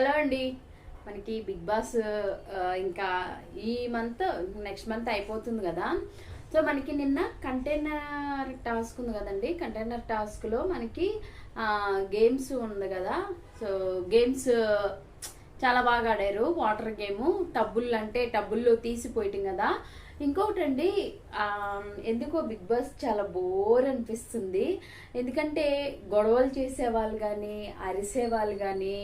Hello అండి. మనకి big boss ఇంకా ఈ మంత్ నెక్స్ట్ మంత్ అయిపోతుంది కదా. సో మనకి నిన్న కంటైనర్ టాస్క్ ఉంది కదండి. కంటైనర్ టాస్క్లో మనకి గేమ్స్ ఉంది కదా. సో గేమ్స్ చాలా బాగా ఆడారు. వాటర్ గేమ్ టబ్బుల్ అంటే టబ్బుల్లో తీసిపోయటం కదా. ఇంకొకటి అండి ఎందుకో బిగ్ బాస్ చాలా బోర్ అనిపిస్తుంది. ఎందుకంటే గొడవలు చేసేవాళ్ళు కానీ అరిసేవాళ్ళు కానీ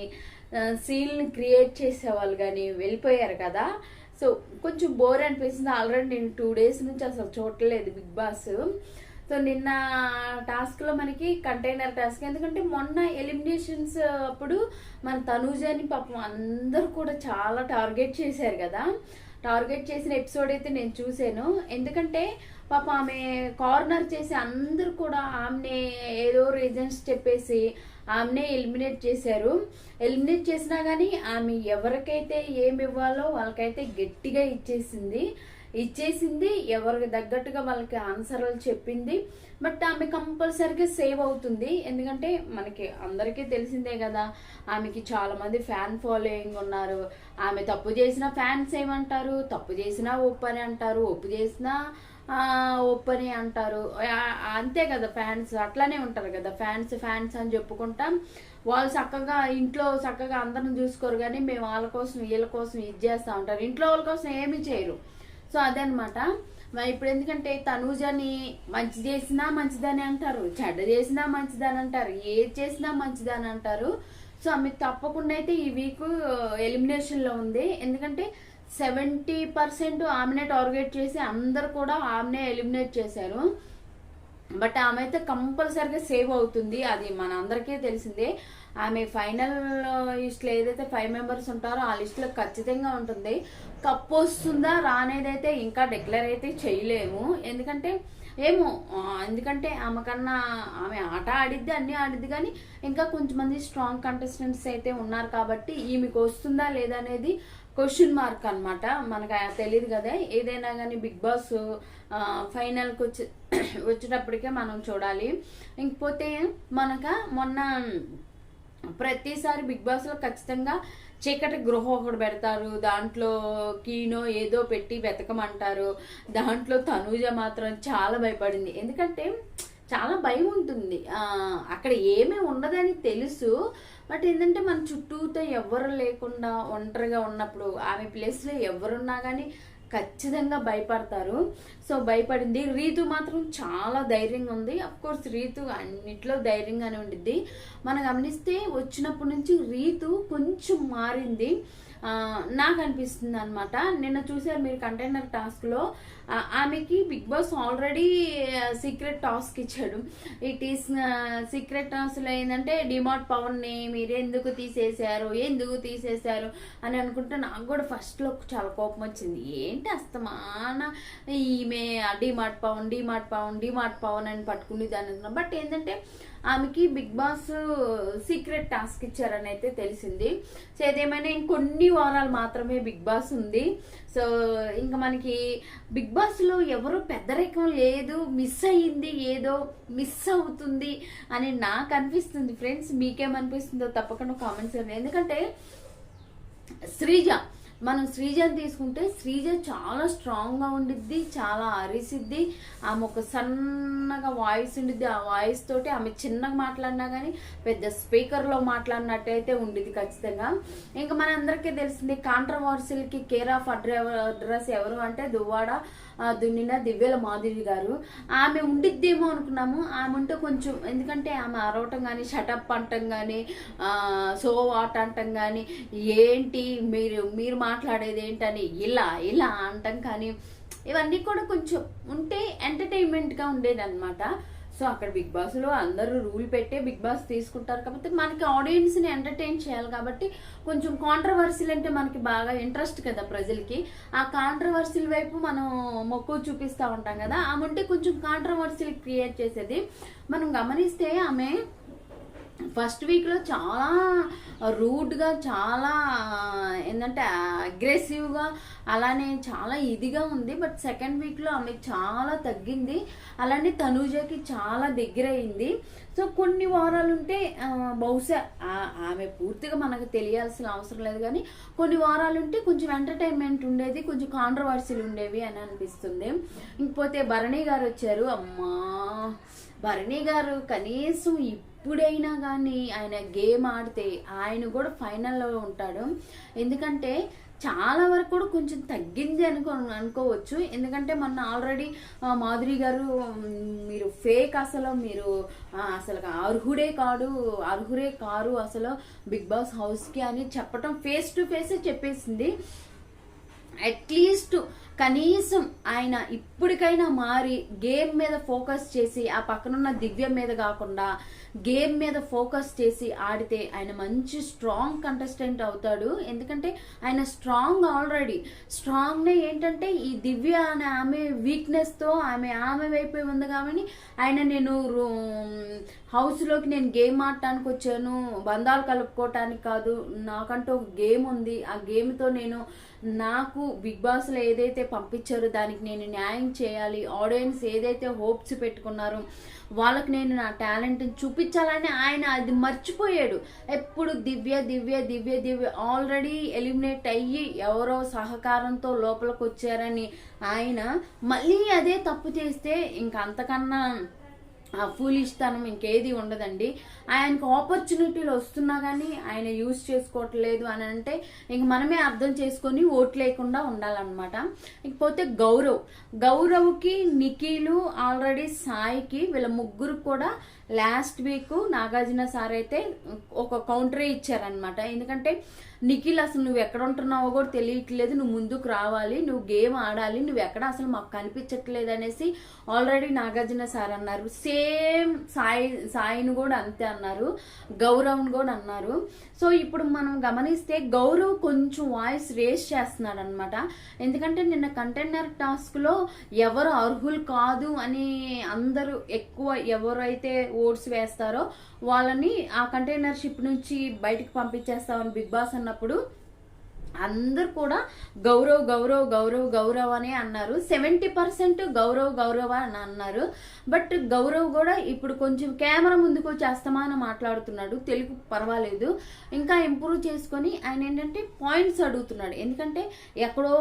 సీల్ని క్రియేట్ చేసేవాళ్ళు కానీ వెళ్ళిపోయారు కదా. సో కొంచెం బోర్ అనిపిస్తుంది. ఆల్రెడీ నేను టూ డేస్ నుంచి అసలు చూడలేదు బిగ్ బాస్. సో నిన్న టాస్క్లో మనకి కంటైనర్ టాస్క్. ఎందుకంటే మొన్న ఎలిమినేషన్స్ అప్పుడు మన తనూజని పాపం అందరూ కూడా చాలా టార్గెట్ చేశారు కదా. టార్గెట్ చేసిన ఎపిసోడ్ అయితే నేను చూశాను. ఎందుకంటే పాప ఆమె కార్నర్ చేసి అందరూ కూడా ఆమెనే ఏదో రీజన్స్ చెప్పేసి ఆమెనే ఎలిమినేట్ చేశారు. ఎలిమినేట్ చేసినా కానీ ఆమె ఎవరికైతే ఏమి ఇవ్వాలో వాళ్ళకైతే గట్టిగా ఇచ్చేసింది. ఇచ్చేసింది ఎవరికి తగ్గట్టుగా వాళ్ళకి ఆన్సర్లు చెప్పింది. బట్ ఆమె కంపల్సరీగా సేవ్ అవుతుంది. ఎందుకంటే మనకి అందరికీ తెలిసిందే కదా ఆమెకి చాలామంది ఫ్యాన్ ఫాలోయింగ్ ఉన్నారు. ఆమె తప్పు చేసిన ఫ్యాన్స్ ఏమంటారు? తప్పు చేసినా ఒప్పని అంటారు. ఒప్పు చేసినా ఒప్పని అంటారు. అంతే కదా ఫ్యాన్స్ అట్లానే ఉంటారు కదా ఫ్యాన్స్ ఫ్యాన్స్ అని చెప్పుకుంటాం. వాళ్ళు చక్కగా ఇంట్లో చక్కగా అందరం చూసుకోరు కానీ మేము వాళ్ళ కోసం వీళ్ళ కోసం ఇది చేస్తూ ఉంటారు. ఇంట్లో వాళ్ళ కోసం ఏమీ చేయరు. సో అదనమాట ఇప్పుడు ఎందుకంటే తనూజని మంచి చేసినా మంచిదని అంటారు చెడ్డ చేసినా మంచిదని అంటారు ఏది చేసినా మంచిదని అంటారు. సో ఆమె తప్పకుండా అయితే ఈ వీక్ ఎలిమినేషన్లో ఉంది. ఎందుకంటే సెవెంటీ పర్సెంట్ ఆమెనే టార్గెట్ చేసి అందరు కూడా ఆమెనే ఎలిమినేట్ చేశారు. బట్ ఆమె అయితే కంపల్సరీగా సేవ్ అవుతుంది. అది మన అందరికీ తెలిసిందే. ఆమె ఫైనల్ లిస్ట్లో ఏదైతే ఫైవ్ మెంబర్స్ ఉంటారో ఆ లిస్ట్లో ఖచ్చితంగా ఉంటుంది. కప్ వస్తుందా రానేదైతే ఇంకా డిక్లేర్ అయితే చేయలేము. ఎందుకంటే ఏమో ఎందుకంటే ఆమె కన్నా ఆమె ఆట ఆడిద్ది అన్నీ ఆడిద్ది కానీ ఇంకా కొంచెం మంది స్ట్రాంగ్ కంటెస్టెంట్స్ అయితే ఉన్నారు కాబట్టి ఈమెకు వస్తుందా లేదా అనేది క్వశ్చన్ మార్క్ అనమాట మనకు తెలియదు కదా. ఏదైనా కానీ బిగ్ బాస్ ఫైనల్కి వచ్చి వచ్చేటప్పటికే మనం చూడాలి. ఇంకపోతే మనక మొన్న ప్రతిసారి బిగ్ బాస్లో ఖచ్చితంగా చీకటి గృహం ఒకటి పెడతారు. దాంట్లో కీనో ఏదో పెట్టి వెతకమంటారు. దాంట్లో తనూజ మాత్రం చాలా భయపడింది. ఎందుకంటే చాలా భయం ఉంటుంది. అక్కడ ఏమీ ఉండదని తెలుసు. బట్ ఏంటంటే మన చుట్టూతో ఎవరు లేకుండా ఒంటరిగా ఉన్నప్పుడు ఆమె ప్లేస్లో ఎవరున్నా కానీ ఖచ్చితంగా భయపడతారు. సో భయపడింది. రీతు మాత్రం చాలా ధైర్యంగా ఉంది. కోర్స్ రీతు అన్నిట్లో ధైర్యంగానే ఉండిద్ది. మనం గమనిస్తే వచ్చినప్పటి నుంచి రీతు కొంచెం మారింది. నాకు అనిపిస్తుంది అనమాట నిన్న చూసారు మీరు కంటైనర్ టాస్క్లో ఆమెకి Bigg Boss already secret task ఇచ్చాడు. ఇట్ ఈస్ సీక్రెట్ టాస్క్లో ఏంటంటే డిమార్ట్ పవన్ని మీరు ఎందుకు తీసేశారు ఎందుకు తీసేశారు అని అనుకుంటే నాకు కూడా ఫస్ట్లో చాలా కోపం వచ్చింది. ఏంటి అస్తమాన ఈమె డిమార్ట్ పవన్ డిమార్ట్ పవన్ డిమార్ట్ పవన్ అని పట్టుకుని దాని బట్ ఏంటంటే ఆమెకి బిగ్ బాస్ సీక్రెట్ టాస్క్ ఇచ్చారని అయితే తెలిసింది. సో ఏదేమైనా ఇంకొన్ని వారాలు మాత్రమే బిగ్ బాస్ ఉంది. సో ఇంకా మనకి బిగ్ బాస్లో ఎవరు పెద్దరికం లేదు మిస్ అయ్యింది ఏదో మిస్ అవుతుంది అని నాకు అనిపిస్తుంది ఫ్రెండ్స్. మీకేమనిపిస్తుందో తప్పకుండా కామెంట్స్ ఎందుకంటే శ్రీజ మనం శ్రీజని తీసుకుంటే శ్రీజ చాలా స్ట్రాంగ్గా ఉండిద్ది చాలా అరిసిద్ది. ఆమె ఒక సన్నగా వాయిస్ ఉండిద్ది. ఆ వాయిస్ తోటి ఆమె చిన్నగా మాట్లాడినా కానీ పెద్ద స్పీకర్లో మాట్లాడినట్టయితే ఉండిద్ది ఖచ్చితంగా. ఇంకా మన అందరికీ తెలిసింది కాంట్రవర్సీలకి కేర్ ఆఫ్ అడ్రస్ ఎవరు అంటే దువ్వాడ దున్నిన దివ్యల మాధురి గారు. ఆమె ఉండిద్దేమో అనుకున్నాము. ఆమె ఉంటే కొంచెం ఎందుకంటే ఆమె అరవటం కానీ షటప్ అంటం కానీ సో వాట్ అంటం కానీ ఏంటి మీరు మీరు మాట్లాడేది ఏంటని ఇలా ఇలా అంటాం కానీ ఇవన్నీ కూడా కొంచెం ఉంటే ఎంటర్టైన్మెంట్గా ఉండేది అనమాట సో అక్కడ బిగ్ బాస్లో అందరూ రూల్ పెట్టే బిగ్ బాస్ తీసుకుంటారు కాబట్టి మనకి ఆడియన్స్ని ఎంటర్టైన్ చేయాలి కాబట్టి కొంచెం కాంట్రవర్సీలు అంటే మనకి బాగా ఇంట్రెస్ట్ కదా ప్రజలకి. ఆ కాంట్రవర్సీల వైపు మనం మొక్కు చూపిస్తూ ఉంటాం కదా ఆమె ఉంటే కొంచెం కాంట్రవర్సీలు క్రియేట్ చేసేది. మనం గమనిస్తే ఆమె ఫస్ట్ వీక్లో చాలా రూడ్గా చాలా ఏంటంటే అగ్రెసివ్గా అలానే చాలా ఇదిగా ఉంది. బట్ సెకండ్ వీక్లో ఆమె చాలా తగ్గింది. అలానే తనూజకి చాలా దగ్గర అయింది సో కొన్ని వారాలు ఉంటే బహుశా ఆమె పూర్తిగా మనకు తెలియాల్సిన అవసరం లేదు కానీ కొన్ని వారాలు ఉంటే కొంచెం ఎంటర్టైన్మెంట్ ఉండేది కొంచెం కాంట్రవర్సీలు ఉండేవి అని అనిపిస్తుంది. ఇంకపోతే భరణి గారు వచ్చారు అమ్మా! భరణి గారు కనీసం ఇప్పుడైనా కానీ ఆయన గేమ్ ఆడితే ఆయన కూడా ఫైనల్లో ఉంటాడు. ఎందుకంటే చాలా వరకు కూడా కొంచెం తగ్గింది అనుకో అనుకోవచ్చు. ఎందుకంటే మొన్న ఆల్రెడీ మాధురి గారు మీరు ఫేక్ అసలు మీరు అసలు అర్హుడే కాడు అర్హుడే కారు అసలు బిగ్ బాస్ హౌస్కి అని చెప్పటం ఫేస్ టు ఫేస్ చెప్పేసింది. అట్లీస్ట్ కనీసం ఆయన ఇప్పటికైనా మారి గేమ్ మీద ఫోకస్ చేసి ఆ పక్కనున్న దివ్య మీద కాకుండా గేమ్ మీద ఫోకస్ చేసి ఆడితే ఆయన మంచి స్ట్రాంగ్ కంటెస్టెంట్ అవుతాడు. ఎందుకంటే ఆయన స్ట్రాంగ్ ఆల్రెడీ. స్ట్రాంగ్నే ఏంటంటే ఈ దివ్య అనే ఆమె వీక్నెస్తో ఆమె ఆమె వైపు ఉంది కాబట్టి ఆయన నేను హౌస్లోకి నేను గేమ్ ఆడటానికి వచ్చాను. బంధాలు కలుపుకోవటానికి కాదు నాకంటూ ఒక గేమ్ ఉంది. ఆ గేమ్తో నేను నాకు బిగ్ బాస్లో ఏదైతే పంపించారో దానికి నేను న్యాయం చేయాలి. ఆడియన్స్ ఏదైతే హోప్స్ పెట్టుకున్నారో వాళ్ళకి నేను నా టాలెంట్ని చూపించాలని ఆయన అది మర్చిపోయాడు. ఎప్పుడు దివ్య దివ్య దివ్య దివ్య ఆల్రెడీ ఎలిమినేట్ అయ్యి ఎవరో సహకారంతో లోపలికి వచ్చారని ఆయన మళ్ళీ అదే తప్పు చేస్తే ఇంక అంతకన్నా ఫూలిష్తనం ఇంకేది ఉండదండి. ఆయనకు ఆపర్చునిటీలు వస్తున్నా కానీ ఆయన యూజ్ చేసుకోవట్లేదు అని అంటే ఇంక మనమే అర్థం చేసుకొని ఓట్ లేకుండా ఉండాలన్నమాట. ఇకపోతే గౌరవ్. గౌరవ్కి నిఖిలు ఆల్రెడీ సాయికి వీళ్ళ ముగ్గురు కూడా లాస్ట్ వీక్ నాగార్జున సార్ అయితే ఒక కౌంటరే ఇచ్చారనమాట ఎందుకంటే నిఖిల్ అసలు నువ్వు ఎక్కడ ఉంటున్నావో కూడా తెలియట్లేదు నువ్వు ముందుకు రావాలి నువ్వు గేమ్ ఆడాలి నువ్వు ఎక్కడ అసలు మాకు కనిపించట్లేదు అనేసి ఆల్రెడీ నాగార్జున సార్ అన్నారు. సేమ్ సాయి సాయిని కూడా అంతే అన్నారు గౌరవ్ని కూడా అన్నారు. సో ఇప్పుడు మనం గమనిస్తే గౌరవ్ కొంచెం వాయిస్ రేస్ చేస్తున్నాడు అనమాట ఎందుకంటే నిన్న కంటైనర్ టాస్క్లో ఎవరు అర్హులు కాదు అని అందరూ ఎక్కువ ఎవరైతే ఓట్స్ వేస్తారో వాళ్ళని ఆ కంటైనర్ షిప్ నుంచి బయటకు పంపించేస్తామని బిగ్ బాస్ అన్నప్పుడు అందరు కూడా గౌరవ్ గౌరవ్ గౌరవ్ గౌరవ్ అనే అన్నారు. సెవెంటీ పర్సెంట్ గౌరవ్ గౌరవ అని అన్నారు. బట్ గౌరవ్ కూడా ఇప్పుడు కొంచెం కెమెరా ముందుకు వచ్చి అస్తమాన మాట్లాడుతున్నాడు. తెలుగు పర్వాలేదు. ఇంకా ఇంప్రూవ్ చేసుకొని ఆయన ఏంటంటే పాయింట్స్ అడుగుతున్నాడు. ఎందుకంటే ఎక్కడో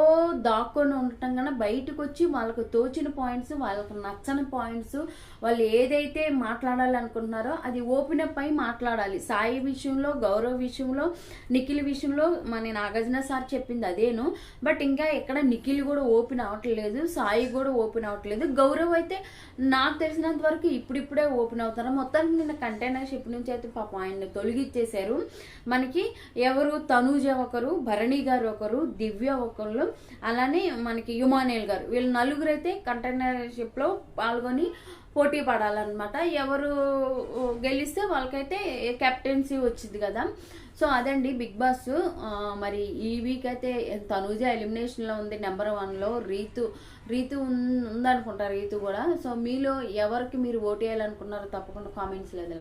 దాక్కొని ఉండటం కన్నా బయటకు వచ్చి వాళ్ళకు తోచిన పాయింట్స్ వాళ్ళకు నచ్చని పాయింట్స్ వాళ్ళు ఏదైతే మాట్లాడాలనుకుంటున్నారో అది ఓపెన్ అప్ అయి మాట్లాడాలి. సాయి విషయంలో గౌరవ్ విషయంలో నిఖిల్ విషయంలో మన నాగార్జున సార్ చెప్పింది అదేను. బట్ ఇంకా ఎక్కడ నిఖిల్ కూడా ఓపెన్ అవ్వట్లేదు సాయి కూడా ఓపెన్ అవ్వట్లేదు గౌరవ్ అయితే నాకు తెలిసినంత వరకు ఇప్పుడిప్పుడే ఓపెన్ అవుతారు. మొత్తానికి నిన్న కంటైనర్ షిప్ నుంచి అయితే పాపం ఆయన్ని తొలగిచ్చేశారు. మనకి ఎవరు? తనూజ ఒకరు భరణి గారు ఒకరు దివ్య ఒకరు అలానే మనకి యుమానేల్ గారు. వీళ్ళు నలుగురు అయితే కంటైనర్ షిప్లో పాల్గొని పోటీ పడాలన్నమాట. ఎవరు గెలిస్తే వాళ్ళకైతే కెప్టెన్సీ వచ్చింది కదా. సో అదండి బిగ్ బాస్. మరి ఈ వీక్ అయితే తనూజ ఎలిమినేషన్లో ఉంది నెంబర్ వన్లో రీతు రీతు ఉన్- ఉందనుకుంటా రీతు కూడా. సో మీలో ఎవరికి మీరు ఓటు వేయాలనుకున్నారో తప్పకుండా కామెంట్స్ లేదు